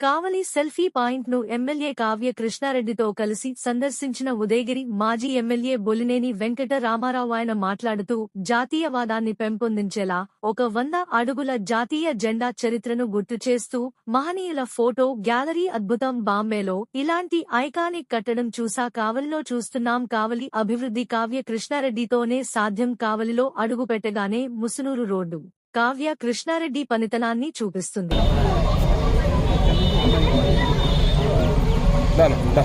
కావలి selfie పాయింట్ను MLA Kavya కృష్ణారెడ్డితో కలిసి సందర్శించిన ఉదయగిరి మాజీ ఎమ్మెల్యే బొలినేని వెంకట రామారావు ఆయన మాట్లాడుతూ జాతీయవాదాన్ని పెంపొందించేలా ఒక వంద అడుగుల జాతీయ జెండా చరిత్రను గుర్తు చేస్తూ మహనీయుల ఫోటో గ్యాలరీ అద్భుతం బాంబేలో ఇలాంటి ఐకానిక్ కట్టడం చూసా కావలిలో చూస్తున్నాం కావలి అభివృద్ధి కావ్య కృష్ణారెడ్డితోనే సాధ్యం కావలిలో అడుగు పెట్టగానే ముసునూరు రోడ్డు. కావ్య కృష్ణారెడ్డి పనితనాన్ని చూపిస్తుంది. దాను దా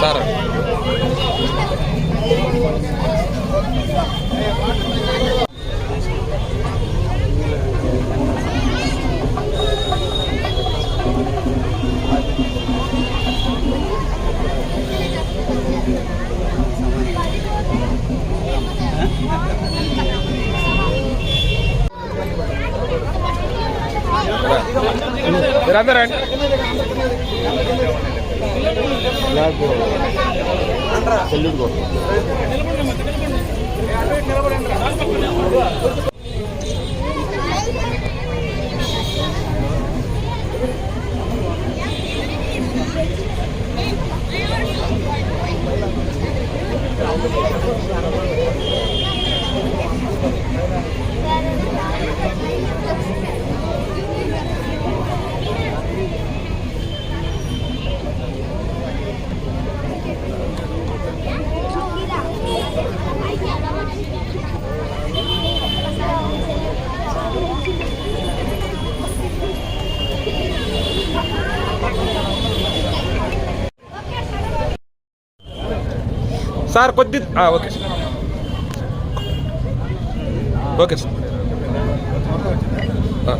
సార్ మీరందరూ రండి సెల్యూట్ కొట్టు సార్ కొద్ది ఓకే. Sir okay sir. ఆ.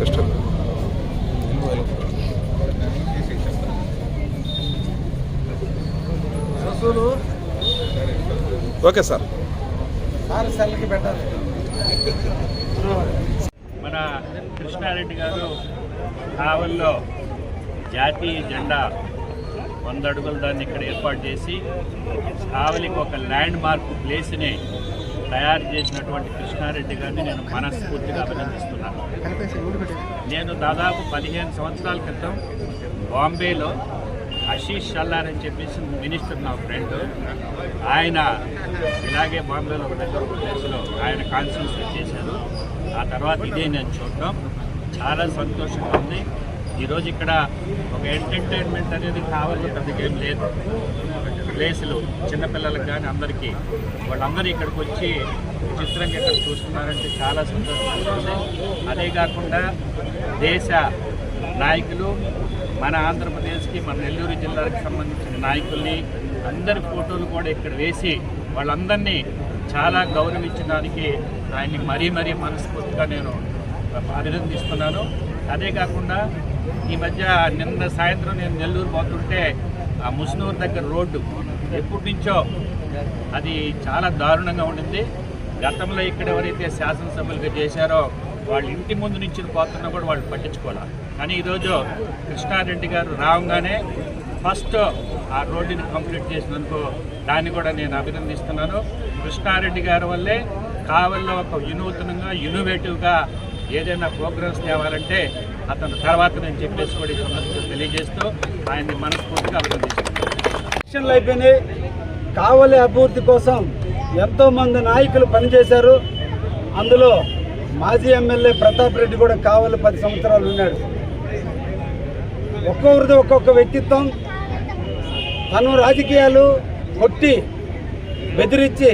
కష్టం. Okay sir. మన కృష్ణారెడ్డి గారు కావల్లో జాతీయ జెండా వంద అడుగుల దాన్ని ఇక్కడ ఏర్పాటు చేసి కావలికి ఒక ల్యాండ్ మార్క్ ప్లేస్ని తయారు చేసినటువంటి కృష్ణారెడ్డి గారిని నేను మనస్ఫూర్తిగా అభినందిస్తున్నాను. నేను దాదాపు పదిహేను సంవత్సరాల క్రితం బాంబేలో ఆశీష్ షల్లార్ అని చెప్పేసి మినిస్టర్ నా ఫ్రెండ్. ఆయన ఇలాగే బాంబేలో ఒక దగ్గర ఒక ప్లేస్లో ఆయన కాన్స్టిట్యూన్సీ చేశారు ఆ తర్వాత ఇదే నేను చూడటం. చాలా సంతోషంగా ఉంది. ఈరోజు ఇక్కడ ఒక ఎంటర్టైన్మెంట్ అనేది కావాలి పెద్దగా ఏం లేదు. ప్లేసులు చిన్నపిల్లలకు కానీ అందరికీ. వాళ్ళందరూ ఇక్కడికి వచ్చి విచిత్రంగా ఇక్కడ చూస్తున్నారంటే చాలా సంతోషంగా ఉంది. అదే కాకుండా దేశ నాయకులు మన ఆంధ్రప్రదేశ్కి మన నెల్లూరు జిల్లాకి సంబంధించిన నాయకుల్ని అందరి ఫోటోలు కూడా ఇక్కడ వేసి వాళ్ళందరినీ చాలా గౌరవించడానికి ఆయన్ని మరీ మరీ మనస్ఫూర్తిగా నేను అభినందిస్తున్నాను. అదే కాకుండా ఈ మధ్య నిన్న సాయంత్రం నేను నెల్లూరు పోతుంటే ఆ ముస్నూరు దగ్గర రోడ్డు ఎప్పటి నుంచో అది చాలా దారుణంగా ఉండింది. గతంలో ఇక్కడ ఎవరైతే శాసనసభ్యులుగా చేశారో వాళ్ళ ఇంటి ముందు నుంచి పోతున్నా కూడా వాళ్ళు పట్టించుకోవాలి. కానీ ఈరోజు కృష్ణారెడ్డి గారు రావంగానే ఫస్ట్ ఆ రోడ్డుని కంప్లీట్ చేసినందుకు దాన్ని కూడా నేను అభినందిస్తున్నాను. కృష్ణారెడ్డి గారి వల్లే కావల్లో ఒక వినూతనంగా ఇన్నోవేటివ్గా ఏదైనా ప్రోగ్రామ్స్ తేవాలంటే అతను తర్వాత నేను చెప్పేసి కూడా ఈ తెలియజేస్తూ ఆయన్ని మనస్ఫూర్తిగా అభినందిస్తున్నాను. అయిపోయినాయి. కావలి అభివృద్ధి కోసం ఎంతో మంది నాయకులు పనిచేశారు. అందులో మాజీ ఎమ్మెల్యే ప్రతాప్ రెడ్డి కూడా కావాలి పది సంవత్సరాలు ఉన్నాడు. ఒక్కొక్కరిది ఒక్కొక్క వ్యక్తిత్వం. తను రాజకీయాలు కొట్టి బెదిరించి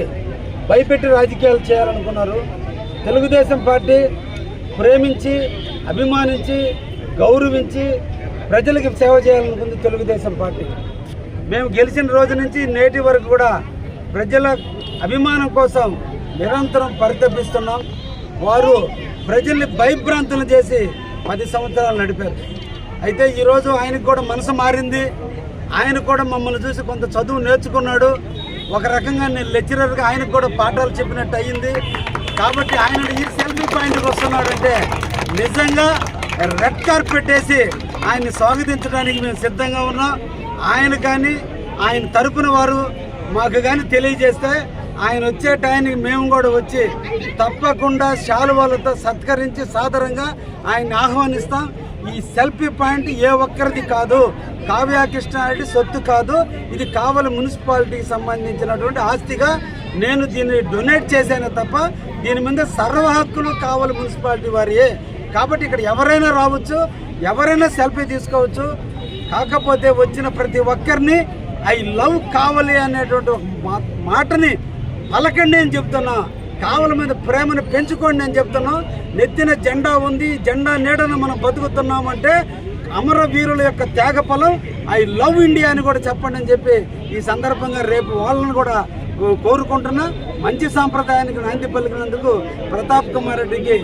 భయపెట్టి రాజకీయాలు చేయాలనుకున్నారు. తెలుగుదేశం పార్టీ ప్రేమించి అభిమానించి గౌరవించి ప్రజలకు సేవ చేయాలనుకుంది తెలుగుదేశం పార్టీ. మేము గెలిచిన రోజు నుంచి నేటి వరకు కూడా ప్రజల అభిమానం కోసం నిరంతరం పరితపిస్తున్నాం. వారు ప్రజల్ని భయభ్రాంతులు చేసి పది సంవత్సరాలు నడిపారు. అయితే ఈరోజు ఆయనకు కూడా మనసు మారింది. ఆయన కూడా మమ్మల్ని చూసి కొంత చదువు నేర్చుకున్నాడు. ఒక రకంగా నేను లెక్చరర్గా ఆయనకు కూడా పాఠాలు చెప్పినట్టు అయ్యింది కాబట్టి ఆయన ఈ సెల్ఫీ పాయింట్కి వస్తున్నాడంటే నిజంగా రెడ్ కార్పెట్ వేసి ఆయన్ని స్వాగతించడానికి మేము సిద్ధంగా ఉన్నాం. ఆయన కానీ ఆయన తరపున వారు మాకు కానీ తెలియజేస్తే ఆయన వచ్చే టైంకి మేము కూడా వచ్చి తప్పకుండా శాలువాలతో సత్కరించి సాధారణంగా ఆయన్ని ఆహ్వానిస్తాం. ఈ సెల్ఫీ పాయింట్ ఏ ఒక్కరిది కాదు. కావ్యాకృష్ణ కృష్ణారెడ్డి సొత్తు కాదు. ఇది కావలి మున్సిపాలిటీకి సంబంధించినటువంటి ఆస్తిగా నేను దీన్ని డొనేట్ చేశాను తప్ప దీని మీద సర్వ హక్కులు కావలి మున్సిపాలిటీ వారియే. కాబట్టి ఇక్కడ ఎవరైనా రావచ్చు ఎవరైనా సెల్ఫీ తీసుకోవచ్చు. కాకపోతే వచ్చిన ప్రతి ఒక్కరిని ఐ లవ్ కావలి అనేటువంటి మా- మాటని పలకండి అని చెప్తున్నా. కావల మీద ప్రేమను పెంచుకోండి అని చెప్తున్నా. నెత్తిన జెండా ఉంది. జెండా నీడను మనం బతుకుతున్నామంటే అమరవీరుల యొక్క త్యాగ ఫలం ఐ లవ్ ఇండియా అని కూడా చెప్పండి అని చెప్పి ఈ సందర్భంగా రేపు వాళ్ళని కూడా కోరుకుంటున్నా. మంచి సాంప్రదాయానికి నాంది పలికినందుకు ప్రతాప్ కుమార్ రెడ్డికి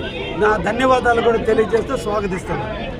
నా ధన్యవాదాలు కూడా తెలియజేస్తూ స్వాగతిస్తున్నాను.